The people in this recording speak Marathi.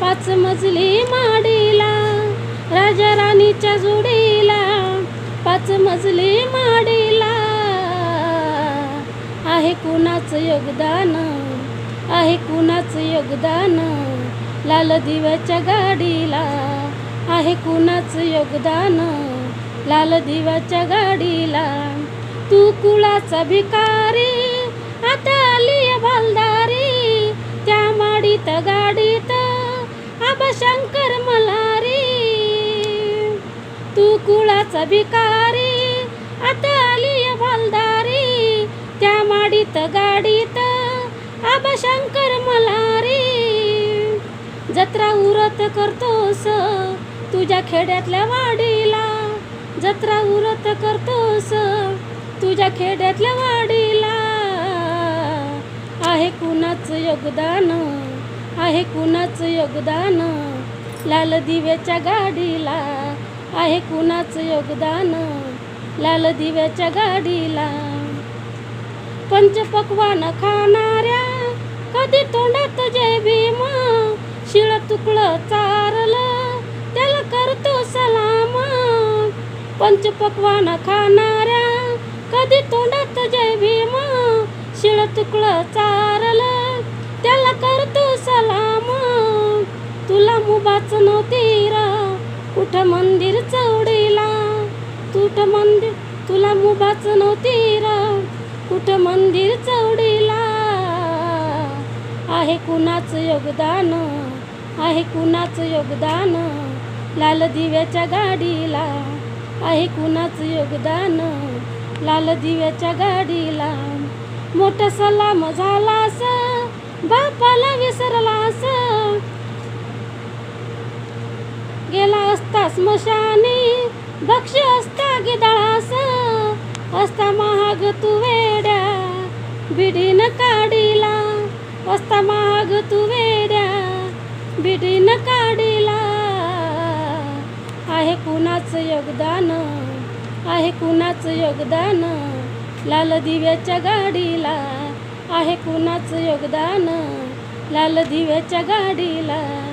पाच मजली माडीला राजा राणीच्या जोडीला पाच मजली माडीला. आहे कुणाचं योगदान? आहे कुणाचं योगदान? लाल दिव्याच्या गाडीला. आहे कुणाचं योगदान? लाल दिव्याच्या गाडीला. तू कुळाचा भिकारी आता आली बालदारी त्या माडीत गाडी तू भिकारी आता आली भालदारी त्या माडीत गाडीत आबा शंकर मलारी. जत्रा उरत करतोस तुझ्या खेड्यातल्या वाडीला. जत्रा उरत करतोस तुझ्या खेड्यातल्या वाडीला. आहे कुणाचं योगदान आहे कुणाचं योगदान लाल दिव्याच्या गाडीला. आहे कुणाचं योगदान? लाल दिव्याच्या गाडीला. पंचपक्वान खाणाऱ्या कधी तोंडात जय भीम? शिळ तुकडं चारलं त्याला करतो सलाम. पंचपक्वान खाणाऱ्या कधी तोंडात जय भीम? शिळ तुकडं चारलं त्याला करतो सलाम. तुला मुबाच नव्हती कुठं मंदिर चौडीला? तुठ मंदिर? तुला मुबाच नव्हती र. कुठं मंदिर चौडीला? आहे कुणाचं योगदान? आहे कुणाचं योगदान? लाल दिव्याच्या गाडीला. आहे कुणाचं योगदान? लाल दिव्याच्या गाडीला. मोठा सलाम झालास बापाला असं. गेला असता स्मशानी दक्ष असता गिदळास असता महाग तू वेड्या बिडीन काडीला असता महाग तू वेड्या बिडीन काडीला आहे कुणाचं योगदान आहे कुणाचं योगदान लाल दिव्याच्या गाडीला. आहे कुणाचं योगदान लाल दिव्याच्या गाडीला.